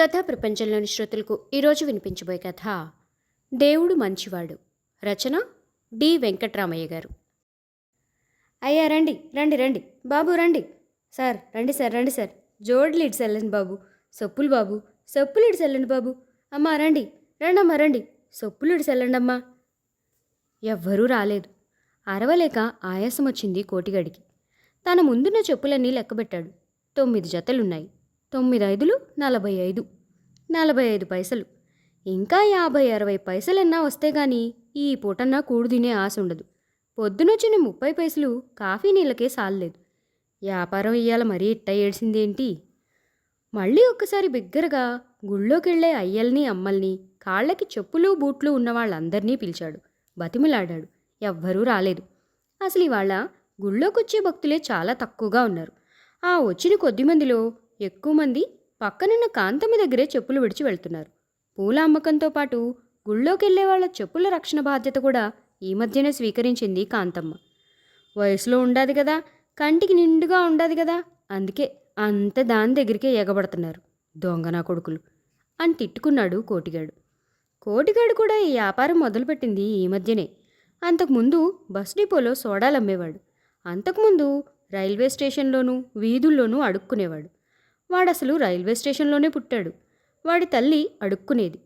కథా ప్రపంచంలోని శ్రోతలకు ఈరోజు వినిపించబోయే కథ దేవుడు మంచివాడు రచన డి. వెంకట్రామయ్య గారు. అయ్యా రండి రండి రండి. బాబు రండి. సార్ రండి సార్ రండి సార్. జోడులు ఇటు వెళ్ళండి బాబు. సొప్పులు బాబు. సొప్పులు ఇటు వెళ్ళండి బాబు. అమ్మా రండి. రండమ్మా రండి. సొప్పులు ఇటు వెళ్ళండి అమ్మా. ఎవ్వరూ రాలేదు. అరవలేక ఆయాసం వచ్చింది కోటిగడికి. తన ముందున్న చెప్పులన్నీ లెక్కబెట్టాడు. తొమ్మిది జతలున్నాయి. తొమ్మిది ఐదులు నలభై ఐదు నలభై ఐదు పైసలు. ఇంకా యాభై అరవై పైసలన్నా వస్తే గాని ఈ పూటన్నా కూడు తినే ఆశ ఉండదు. పొద్దునొచ్చిన ముప్పై పైసలు కాఫీ నీళ్ళకే సాలలేదు. వ్యాపారం ఇయ్యాల మరీ ఇట్ట ఏడ్చిందేంటి మళ్ళీ ఒక్కసారి బిగ్గరగా గుళ్ళోకెళ్ళే అయ్యల్ని అమ్మల్ని కాళ్ళకి చెప్పులు బూట్లు ఉన్న వాళ్ళందరినీ పిలిచాడు. బతిమిలాడాడు. ఎవ్వరూ రాలేదు. అసలు ఇవాళ గుళ్ళోకొచ్చే భక్తులే చాలా తక్కువగా ఉన్నారు. ఆ వచ్చిన కొద్ది మందిలో ఎక్కువ మంది పక్కనున్న కాంతమ్మ దగ్గరే చెప్పులు విడిచి వెళ్తున్నారు. పూల అమ్మకంతో పాటు గుళ్ళోకెళ్ళే వాళ్ళ చెప్పుల రక్షణ బాధ్యత కూడా ఈ మధ్యనే స్వీకరించింది కాంతమ్మ. వయసులో ఉండాది కదా కంటికి నిండుగా ఉండాది కదా అందుకే అంత దాని దగ్గరికే ఎగబడుతున్నారు దొంగనా కొడుకులు అని తిట్టుకున్నాడు కోటిగాడు. కోటిగాడు కూడా ఈ వ్యాపారం మొదలుపెట్టింది ఈ మధ్యనే. అంతకుముందు బస్ డిపోలో సోడాలు అమ్మేవాడు. అంతకుముందు రైల్వే స్టేషన్లోనూ వీధుల్లోనూ అడుక్కునేవాడు. వాడసలు రైల్వే స్టేషన్లోనే పుట్టాడు. వాడి తల్లి అడుక్కునేది.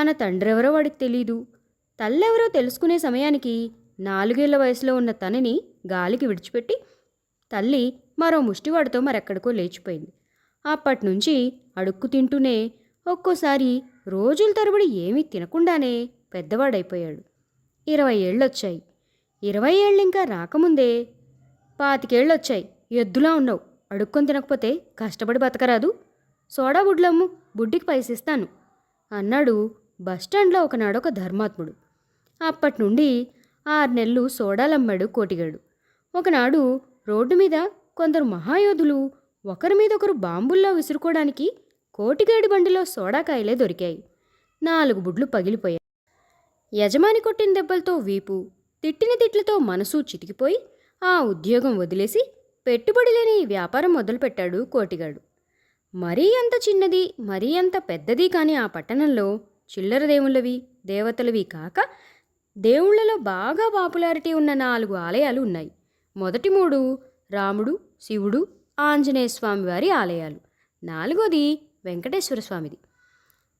తన తండ్రెవరో వాడికి తెలీదు. తల్లెవరో తెలుసుకునే సమయానికి నాలుగేళ్ళ వయసులో ఉన్న తనని గాలికి విడిచిపెట్టి తల్లి మరో ముష్టివాడితో మరెక్కడికో లేచిపోయింది. అప్పట్నుంచి అడుక్కు తింటూనే ఒక్కోసారి రోజుల తరబడి ఏమీ తినకుండానే పెద్దవాడైపోయాడు. ఇరవై ఏళ్ళొచ్చాయి. ఇరవై ఏళ్ళు ఇంకా రాకముందే పాతికేళ్ళొచ్చాయి. ఎద్దులా ఉన్నావు. అడుక్కొని తినకపోతే కష్టపడి బతకరాదు. సోడా బుడ్లమ్ము బుడ్డికి పైసిస్తాను అన్నాడు బస్టాండ్లో ఒకనాడు ఒక ధర్మాత్ముడు. అప్పటి నుండి ఆరు నెలలు సోడాలమ్మాడు కోటిగాడు. ఒకనాడు రోడ్డు మీద కొందరు మహాయోధులు ఒకరి మీద ఒకరు బాంబుల్లో విసురుకోవడానికి కోటిగాడి బండిలో సోడాకాయలే దొరికాయి. నాలుగు బుడ్లు పగిలిపోయాయి. యజమాని కొట్టిన దెబ్బలతో వీపు తిట్టిన తిట్లతో మనసు చితికిపోయి ఆ ఉద్యోగం వదిలేసి పెట్టుబడి లేని ఈ వ్యాపారం మొదలుపెట్టాడు కోటిగాడు. మరీ అంత చిన్నది మరీ అంత పెద్దది కాని ఆ పట్టణంలో చిల్లర దేవుళ్ళవి దేవతలవి కాక దేవుళ్ళలో బాగా పాపులారిటీ ఉన్న నాలుగు ఆలయాలు ఉన్నాయి. మొదటి మూడు రాముడు శివుడు ఆంజనేయ స్వామి వారి ఆలయాలు. నాలుగోది వెంకటేశ్వర స్వామిది.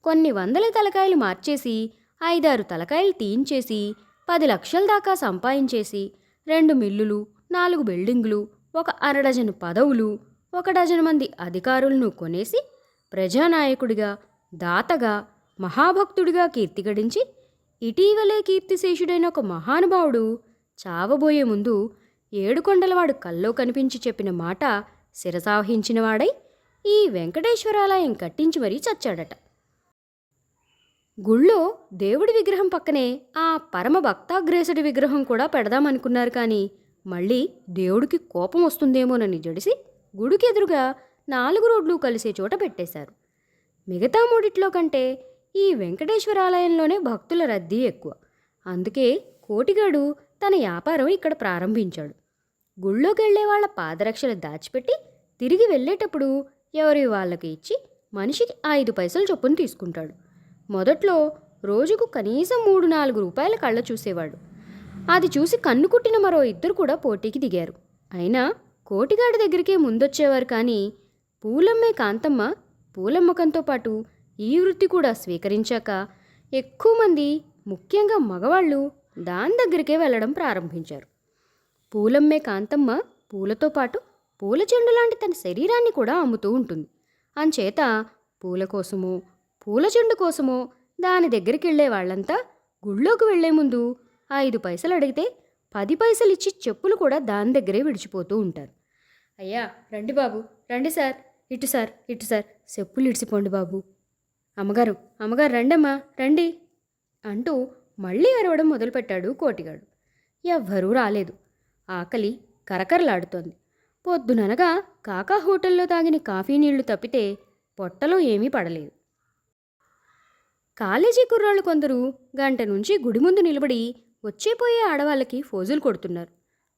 కొన్ని వందల తలకాయలు మార్చేసి ఐదారు తలకాయలు తీయించేసి పది లక్షల దాకా సంపాదించేసి రెండు మిల్లులు నాలుగు బిల్డింగులు ఒక అరడజను పదవులు ఒక డజను మంది అధికారులను కొనేసి ప్రజానాయకుడిగా దాతగా మహాభక్తుడిగా కీర్తిగడించి ఇటీవలే కీర్తిశేషుడైన ఒక మహానుభావుడు చావబోయే ముందు ఏడుకొండలవాడు కల్లో కనిపించి చెప్పిన మాట శిరసావహించినవాడై ఈ వెంకటేశ్వరాలయం కట్టించి మరీ చచ్చాడట. గుళ్ళో దేవుడి విగ్రహం పక్కనే ఆ పరమ భక్తాగ్రేసుడి విగ్రహం కూడా పెడదామనుకున్నారు కానీ మళ్ళీ దేవుడికి కోపం వస్తుందేమోనని జడిసి గుడికి ఎదురుగా నాలుగు రోడ్లు కలిసే చోట పెట్టేశారు. మిగతా మూడిట్లో కంటే ఈ వెంకటేశ్వర ఆలయంలోనే భక్తుల రద్దీ ఎక్కువ. అందుకే కోటిగాడు తన వ్యాపారం ఇక్కడ ప్రారంభించాడు. గుళ్ళోకి వెళ్ళే వాళ్ళ పాదరక్షలు దాచిపెట్టి తిరిగి వెళ్ళేటప్పుడు ఎవరి వాళ్ళకి ఇచ్చి మనిషికి ఐదు పైసలు చొప్పున తీసుకుంటాడు. మొదట్లో రోజుకు కనీసం మూడు నాలుగు రూపాయల కళ్ళ చూసేవాడు. అది చూసి కన్ను కుట్టిన మరో ఇద్దరు కూడా పోటీకి దిగారు. అయినా కోటిగాడి దగ్గరికే ముందొచ్చేవారు కానీ పూలమ్మే కాంతమ్మ పూలమ్మకంతో పాటు ఈ వృత్తి కూడా స్వీకరించాక ఎక్కువ మంది ముఖ్యంగా మగవాళ్ళు దాని దగ్గరికే వెళ్ళడం ప్రారంభించారు. పూలమ్మే కాంతమ్మ పూలతో పాటు పూల చెండు లాంటి తన శరీరాన్ని కూడా అమ్ముతూ ఉంటుంది. అంచేత పూల కోసమో పూల చెండు కోసమో దాని దగ్గరికి వెళ్ళే వాళ్ళంతా గుళ్ళోకి వెళ్ళే ముందు ఐదు పైసలు అడిగితే పది పైసలు ఇచ్చి చెప్పులు కూడా దాని దగ్గరే విడిచిపోతూ ఉంటారు. అయ్యా రండి బాబు రండి సార్ ఇటు సార్ ఇటు సార్ చెప్పులు ఇడిచిపోండి బాబు. అమ్మగారు అమ్మగారు రండమ్మా రండి అంటూ మళ్ళీ అరవడం మొదలుపెట్టాడు కోటిగాడు. ఎవ్వరూ రాలేదు. ఆకలి కరకరలాడుతోంది. పొద్దుననగా కాకా హోటల్లో తాగిన కాఫీ నీళ్ళు తప్పితే పొట్టలో ఏమీ పడలేదు. కాలేజీ కుర్రాళ్ళు కొందరు గంట నుంచి గుడి ముందు నిలబడి వచ్చేపోయే ఆడవాళ్ళకి ఫోజులు కొడుతున్నారు.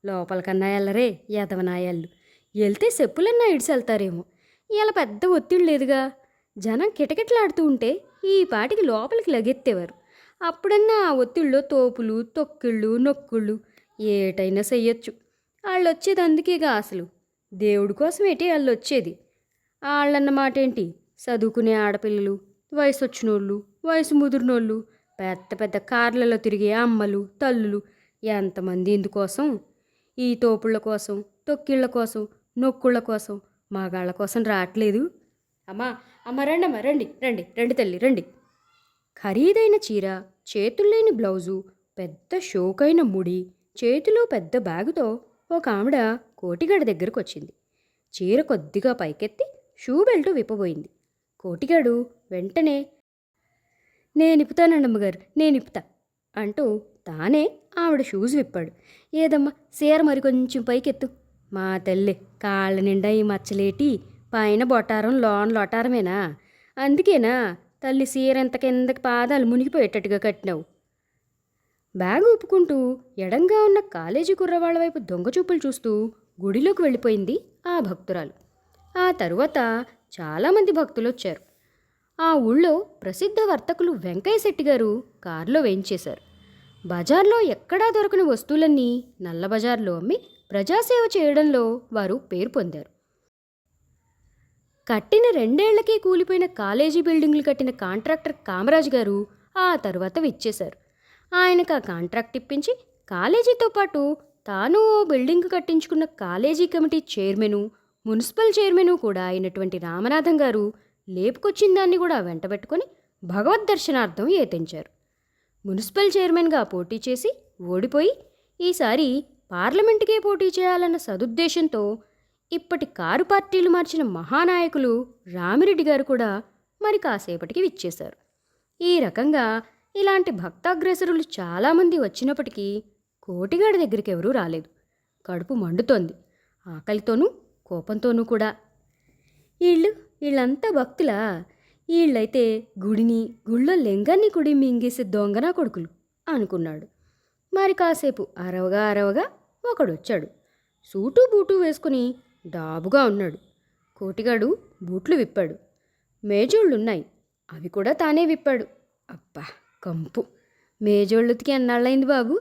లోపలికన్నా ఎల్లరే యదవనాయాళ్ళు వెళ్తే చెప్పులన్నా ఇడిసెళ్తారేమో. ఇలా పెద్ద ఒత్తిడి లేదుగా. జనం కిటకిటలాడుతూ ఉంటే ఈ పాటికి లోపలికి లగెత్తేవారు. అప్పుడన్నా ఆ ఒత్తిళ్ళలో తోపులు తొక్కిళ్ళు నొక్కుళ్ళు ఏటైనా చెయ్యొచ్చు వాళ్ళు వచ్చేది అందుకేగా అసలు. దేవుడి కోసం ఏటి వాళ్ళు వచ్చేది వాళ్ళన్నమాట ఏంటి చదువుకునే ఆడపిల్లలు వయసు వచ్చినోళ్ళు వయసు ముదిరినోళ్ళు పెద్ద పెద్ద కార్లలో తిరిగే అమ్మలు తల్లులు ఎంతమంది ఇందుకోసం? ఈ తోపుళ్ళ కోసం తొక్కిళ్ళ కోసం నొక్కుళ్ళ కోసం మగాళ్ళ కోసం రావట్లేదు. అమ్మా అమ్మ రండి అమ్మ రండి రండి రండి తల్లి రండి. ఖరీదైన చీర చేతుల్లేని బ్లౌజు పెద్ద షోకైన ముడి చేతిలో పెద్ద బ్యాగుతో ఒక ఆవిడ కోటిగాడి దగ్గరకు వచ్చింది చీర కొద్దిగా పైకెత్తి షూ బెల్ట్ విప్పబోయింది. కోటిగాడు వెంటనే నేను ఇప్పుతానండి అమ్మగారు నేనిప్పుతా అంటూ తానే ఆవిడ షూస్ విప్పాడు. ఏదమ్మా సీర మరి కొంచెం పైకెత్తు. మా తల్లి కాళ్ళ నిండా ఈ మచ్చలేటి పైన బొటారం లోన లొటారమేనా? అందుకేనా తల్లి సీర ఎంత కిందకి పాదాలు మునిగిపోయేటట్టుగా కట్టినావు. బ్యాగ్ ఊపుకుంటూ ఎడంగా ఉన్న కాలేజీ కుర్రవాళ్ళ వైపు దొంగ చూపులు చూస్తూ గుడిలోకి వెళ్ళిపోయింది ఆ భక్తురాలు. ఆ తరువాత చాలామంది భక్తులు వచ్చారు ఆ ఊళ్ళో ప్రసిద్ధ వర్తకులు వెంకయ్య శెట్టి గారు కారులో వేయించేశారు. బజార్లో ఎక్కడా దొరకని వస్తువులన్నీ నల్ల బజార్లో అమ్మి ప్రజాసేవ చేయడంలో వారు పేరు పొందారు. కట్టిన రెండేళ్ళకే కూలిపోయిన కాలేజీ బిల్డింగ్లు కట్టిన కాంట్రాక్టర్ కామరాజ్ గారు ఆ తర్వాత విచ్చేశారు. ఆయనకు ఆ కాంట్రాక్ట్ ఇప్పించి కాలేజీతో పాటు తాను ఓ building కట్టించుకున్న college committee chairman municipal chairman కూడా అయినటువంటి రామనాథం గారు లేపుకొచ్చిన దాన్ని కూడా వెంటబెట్టుకొని భగవద్ దర్శనార్థం ఏతించారు. మున్సిపల్ చైర్మన్గా పోటీ చేసి ఓడిపోయి ఈసారి పార్లమెంటుకే పోటీ చేయాలన్న సదుద్దేశంతో ఇప్పటి కారు పార్టీలు మార్చిన మహానాయకులు రామిరెడ్డి గారు కూడా మరి కాసేపటికి విచ్చేశారు. ఈ రకంగా ఇలాంటి భక్తాగ్రసరులు చాలామంది వచ్చినప్పటికీ కోటిగాడి దగ్గరికి ఎవరూ రాలేదు. కడుపు మండుతోంది. ఆకలితోనూ కోపంతోనూ కూడా. వీళ్ళు వీళ్ళంతా భక్తులా? వీళ్ళైతే గుడిని గుళ్ళో లింగాన్ని కుడి మింగేసే దొంగనా కొడుకులు అనుకున్నాడు. మరి కాసేపు అరవగా అరవగా ఒకడొచ్చాడు. సూటు బూటు వేసుకుని డాబుగా ఉన్నాడు. కోటిగాడు బూట్లు విప్పాడు. మేజోళ్ళున్నాయి. అవి కూడా తానే విప్పాడు. అబ్బా కంపు. మేజోళ్ళుతికి ఎన్నాళ్ళైంది బాబు?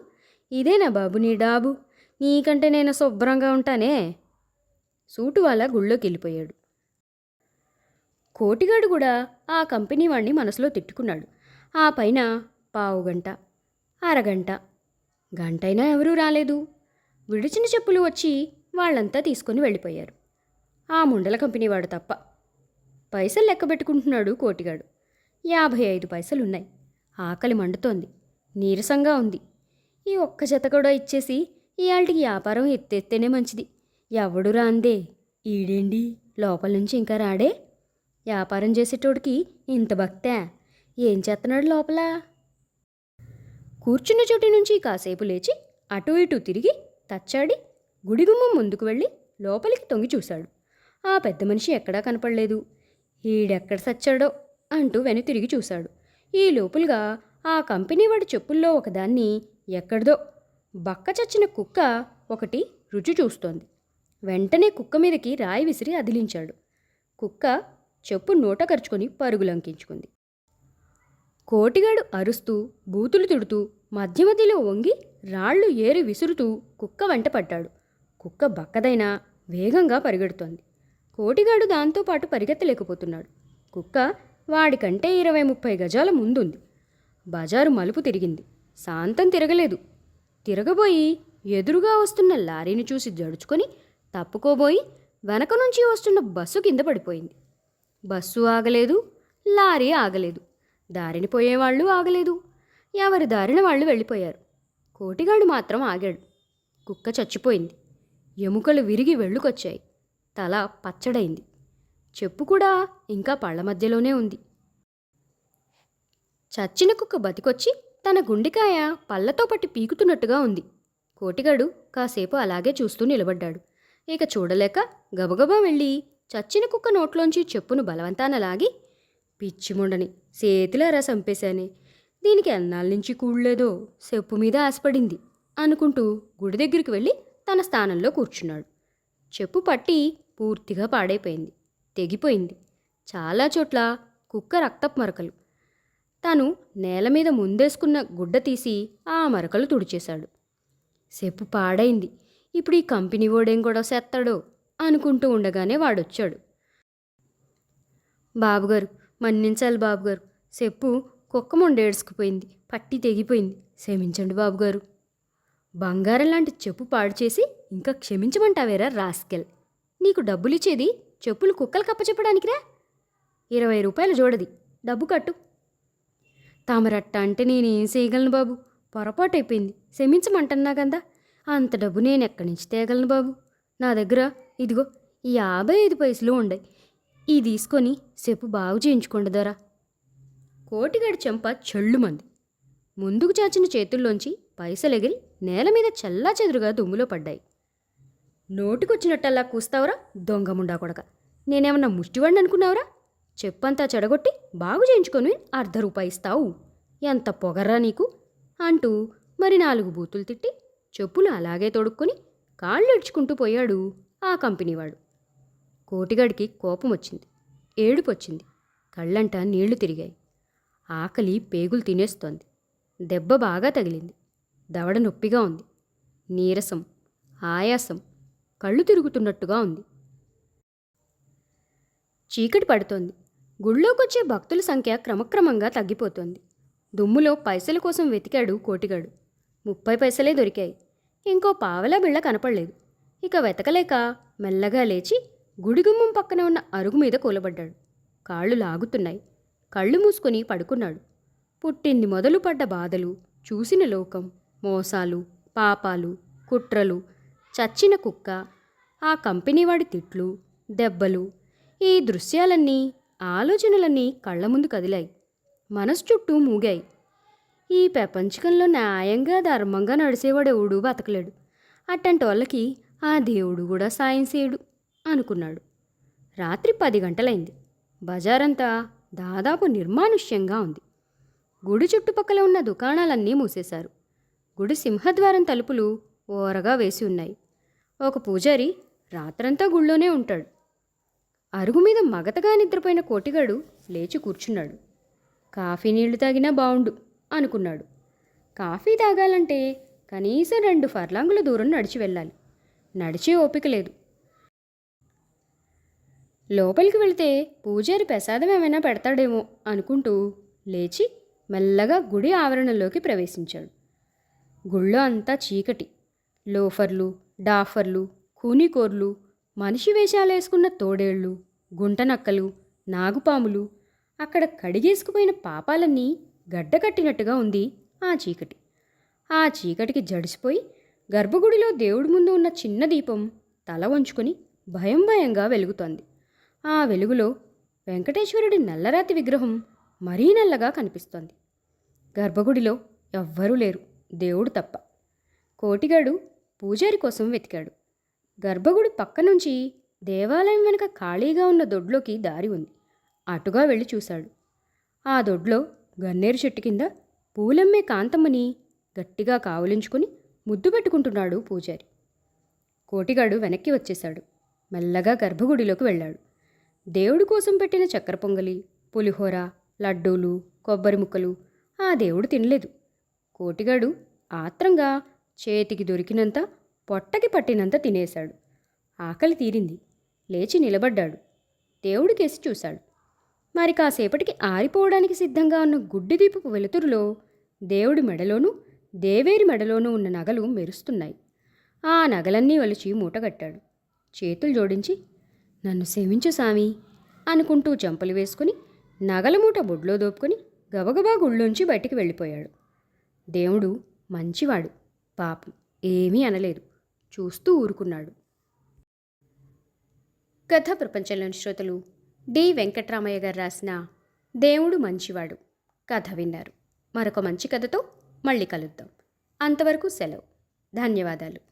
ఇదేనా బాబు నీ డాబు? నీకంటే నేను శుభ్రంగా ఉంటానే? సూటు వాళ్ళ గుళ్ళోకి వెళ్ళిపోయాడు కోటిగాడు కూడా ఆ కంపెనీ వాణ్ణి మనసులో తిట్టుకున్నాడు. ఆ పైన పావుగంట అరగంట గంటైనా ఎవరూ రాలేదు. విడిచిన చెప్పులు వచ్చి వాళ్ళంతా తీసుకొని వెళ్ళిపోయారు. ఆ ముండల కంపెనీ వాడు తప్ప పైసలు లెక్క పెట్టుకుంటున్నాడు కోటిగాడు. యాభై ఐదు పైసలున్నాయి. ఆకలి మండుతోంది. నీరసంగా ఉంది. ఈ ఒక్క జత కూడా ఇచ్చేసి ఇవాళకి వ్యాపారం ఎత్తేస్తేనే మంచిది. ఎవడు రాందే? ఈడేండి లోపల నుంచి ఇంకా రాడే? వ్యాపారం చేసేటోడికి ఇంత భక్తే? ఏం చేస్తున్నాడు లోపల? కూర్చున్న చోటి నుంచి కాసేపు లేచి అటు ఇటు తిరిగి తచ్చాడి గుడిగుమ్మం ముందుకు వెళ్ళి లోపలికి తొంగి చూశాడు. ఆ పెద్ద మనిషి ఎక్కడా కనపడలేదు. ఈడెక్కడ సచ్చాడో అంటూ వెను తిరిగి చూశాడు. ఈ లోపులుగా ఆ కంపెనీ వాడి చెప్పుల్లో ఒకదాన్ని ఎక్కడిదో బక్క చచ్చిన కుక్క ఒకటి రుచి చూస్తోంది. వెంటనే కుక్క మీదకి రాయి విసిరి అదిలించాడు. కుక్క చెప్పు నోట కరుచుకొని పరుగులంకించుకుంది. కోటిగాడు అరుస్తూ బూతులు తిడుతూ మధ్య మధ్యలో వంగి రాళ్ళు ఏరి విసురుతూ కుక్క వెంట పడ్డాడు. కుక్క బక్కదైనా వేగంగా పరిగెడుతోంది. కోటిగాడు దాంతో పాటు పరిగెత్తలేకపోతున్నాడు. కుక్క వాడికంటే ఇరవై ముప్పై గజాల ముందుంది. బజారు మలుపు తిరిగింది. శాంతం తిరగలేదు. తిరగబోయి ఎదురుగా వస్తున్న లారీని చూసి జడుచుకొని తప్పుకోబోయి వెనక నుంచి వస్తున్న బస్సు కింద పడిపోయింది. బస్సు ఆగలేదు లారీ ఆగలేదు దారిని పోయేవాళ్ళు ఆగలేదు. ఎవరి దారిన వాళ్ళు వెళ్ళిపోయారు. కోటిగాడు మాత్రం ఆగాడు. కుక్క చచ్చిపోయింది. ఎముకలు విరిగి వెళ్ళుకొచ్చాయి. తల పచ్చడైంది. చెప్పు కూడా ఇంకా పళ్ళ మధ్యలోనే ఉంది. చచ్చిన కుక్క బతికొచ్చి తన గుండెకాయ పళ్ళతో పట్టి పీకుతున్నట్టుగా ఉంది. కోటిగాడు కాసేపు అలాగే చూస్తూ నిలబడ్డాడు. ఇక చూడలేక గబగబా వెళ్ళి చచ్చిన కుక్క నోట్లోంచి చెప్పును బలవంతాన లాగి పిచ్చిముండని చేతిలారా చంపేశానే దీనికి ఎన్నాళ్ళ నుంచి కూడలేదో చెప్పు మీద ఆశపడింది అనుకుంటూ గుడి దగ్గరికి వెళ్ళి తన స్థానంలో కూర్చున్నాడు. చెప్పు పట్టి పూర్తిగా పాడైపోయింది తెగిపోయింది. చాలా చోట్ల కుక్క రక్తపు మరకలు. తాను నేల మీద ముందేసుకున్న గుడ్డ తీసి ఆ మరకలు తుడిచేశాడు. చెప్పు పాడైంది. ఇప్పుడు ఈ కంపెనీ ఓడేం గొడవ చేస్తాడో? అనుకుంటూ ఉండగానే వాడొచ్చాడు. బాబుగారు మన్నించాలి బాబుగారు. చెప్పు కుక్క మొండేడ్చుకుపోయింది పట్టి తెగిపోయింది. క్షమించండి బాబుగారు. బంగారం లాంటి చెప్పు పాడు చేసి ఇంకా క్షమించమంటావేరా రాస్కెల్? నీకు డబ్బులిచ్చేది చెప్పులు కుక్కలు కప్పచెప్పడానికిరా ఇరవై రూపాయలు జోడది. డబ్బు కట్టు. తామరట్ట అంటే నేనేం చేయగలను బాబు? పొరపాటు అయిపోయింది క్షమించమంటున్నా కదా అంత డబ్బు నేను ఎక్కడి నుంచి తేగలను బాబు? నా దగ్గర ఇదిగో యాభై ఐదు పైసలు ఉండయి ఈ తీసుకొని చెప్పు బాగు చేయించుకోండి దొరా. కోటిగాడి చెంప చెళ్ళుమంది ముందుకు చాచిన చేతుల్లోంచి పైసలెగిరి నేల మీద చల్లా చెదురుగా దుమ్ములో పడ్డాయి. నోటికొచ్చినట్టల్లా కూస్తావురా దొంగముండా కొడక. నేనేమన్నా ముష్టివాడిని అనుకున్నావురా? చెప్పంతా చెడగొట్టి బాగు చేయించుకొని అర్ధ రూపాయి ఇస్తావు. ఎంత పొగర్రా నీకు? అంటూ మరి నాలుగు బూతులు తిట్టి చెప్పులు అలాగే తొడుక్కొని కాళ్ళు ఇడ్చుకుంటూ పోయాడు ఆ కంపెనీవాడు కోటిగాడికి కోపం వచ్చింది ఏడుపు వచ్చింది కళ్ళంట నీళ్ళు తిరిగాయి. ఆకలి పేగులు తినేస్తోంది. దెబ్బ బాగా తగిలింది. దవడ నొప్పిగా ఉంది. నీరసం ఆయాసం కళ్ళు తిరుగుతున్నట్టుగా ఉంది. చీకటి పడుతోంది. గుళ్ళోకొచ్చే భక్తుల సంఖ్య క్రమక్రమంగా తగ్గిపోతోంది. దుమ్ములో పైసల కోసం వెతికాడు కోటిగాడు. ముప్పై పైసలే దొరికాయి. ఇంకో పావలా బిళ్ళ కనపడలేదు. ఇక వెతకలేక మెల్లగా లేచి గుడిగుమ్మం పక్కన ఉన్న అరుగు మీద కూలబడ్డాడు. కాళ్ళు లాగుతున్నాయి. కళ్ళు మూసుకొని పడుకున్నాడు. పుట్టింది మొదలు పడ్డ బాధలు చూసిన లోకం మోసాలు పాపాలు కుట్రలు చచ్చిన కుక్క ఆ కంపెనీవాడి తిట్లు దెబ్బలు ఈ దృశ్యాలన్నీ ఆలోచనలన్నీ కళ్ళ ముందు కదిలాయి. మనసు చుట్టూ మూగాయి. ఈ ప్రపంచకంలో న్యాయంగా ధర్మంగా నడిచేవాడెవడూ బతకలేడు. అట్టంటి వాళ్ళకి ఆ దేవుడు కూడా సాయం చేయడు అనుకున్నాడు. రాత్రి పది గంటలైంది. బజారంతా దాదాపు నిర్మానుష్యంగా ఉంది. గుడి చుట్టుపక్కల ఉన్న దుకాణాలన్నీ మూసేశారు. గుడి సింహద్వారం తలుపులు ఓరగా వేసి ఉన్నాయి. ఒక పూజారి రాత్రంతా గుళ్ళోనే ఉంటాడు. అరుగు మీద మగతగా నిద్రపోయిన కోటిగాడు లేచి కూర్చున్నాడు. కాఫీ నీళ్ళు తాగినా బావుండు అనుకున్నాడు. కాఫీ తాగాలంటే కనీసం రెండు ఫర్లాంగుల దూరం నడిచి వెళ్ళాలి. నడిచే ఓపిక లేదు. లోపలికి వెళితే పూజారి ప్రసాదం ఏమైనా పెడతాడేమో అనుకుంటూ లేచి మెల్లగా గుడి ఆవరణలోకి ప్రవేశించాడు. గుళ్ళో అంతా చీకటి. లోఫర్లు డాఫర్లు కూనికోర్లు మనిషి వేషాలేసుకున్న తోడేళ్ళు గుంటనక్కలు నాగుపాములు అక్కడ కడిగేసుకుపోయిన పాపాలన్నీ గడ్డకట్టినట్టుగా ఉంది ఆ చీకటి. ఆ చీకటికి జడిసిపోయి గర్భగుడిలో దేవుడి ముందు ఉన్న చిన్న దీపం తల వంచుకొని భయం భయంగా వెలుగుతోంది. ఆ వెలుగులో వెంకటేశ్వరుడి నల్లరాతి విగ్రహం మరీ నల్లగా కనిపిస్తోంది. గర్భగుడిలో ఎవ్వరూ లేరు దేవుడు తప్ప. కోటిగాడు పూజారి కోసం వెతికాడు. గర్భగుడి పక్క నుంచి దేవాలయం వెనుక ఖాళీగా ఉన్న దొడ్లోకి దారి ఉంది. అటుగా వెళ్ళి చూశాడు. ఆ దొడ్లో గన్నేరు చెట్టు కింద పూలమ్మే కాంతమ్మని గట్టిగా కావలించుకుని ముద్దు పెట్టుకుంటున్నాడు పూజారి. కోటిగాడు వెనక్కి వచ్చేశాడు. మెల్లగా గర్భగుడిలోకి వెళ్ళాడు. దేవుడి కోసం పెట్టిన చక్కెర పొంగలి పులిహోర లడ్డూలు కొబ్బరి ముక్కలు ఆ దేవుడు తినలేదు. కోటిగాడు ఆత్రంగా చేతికి దొరికినంత పొట్టకి పట్టినంత తినేశాడు. ఆకలి తీరింది. లేచి నిలబడ్డాడు. దేవుడికేసి చూశాడు. మరి కాసేపటికి ఆరిపోవడానికి సిద్ధంగా ఉన్న గుడ్డి దీపపు వెలుతురులో దేవుడి మెడలోనూ దేవేరి మెడలోనూ ఉన్న నగలు మెరుస్తున్నాయి. ఆ నగలన్నీ ఒలిచి మూటగట్టాడు. చేతులు జోడించి నన్ను సేవించు సామి అనుకుంటూ చెంపలు వేసుకుని నగల మూట బొడ్లో దోపుకొని గబగబా గుళ్ళోంచి బయటికి వెళ్ళిపోయాడు. దేవుడు మంచివాడు పాపం ఏమీ అనలేదు. చూస్తూ ఊరుకున్నాడు. కథ ప్రపంచంలోని శ్రోతలు డి. వెంకట్రామయ్య గారు రాసిన దేవుడు మంచివాడు కథ విన్నారు. మరొక మంచి కథతో మళ్ళీ కలుద్దాం. అంతవరకు సెలవు. ధన్యవాదాలు.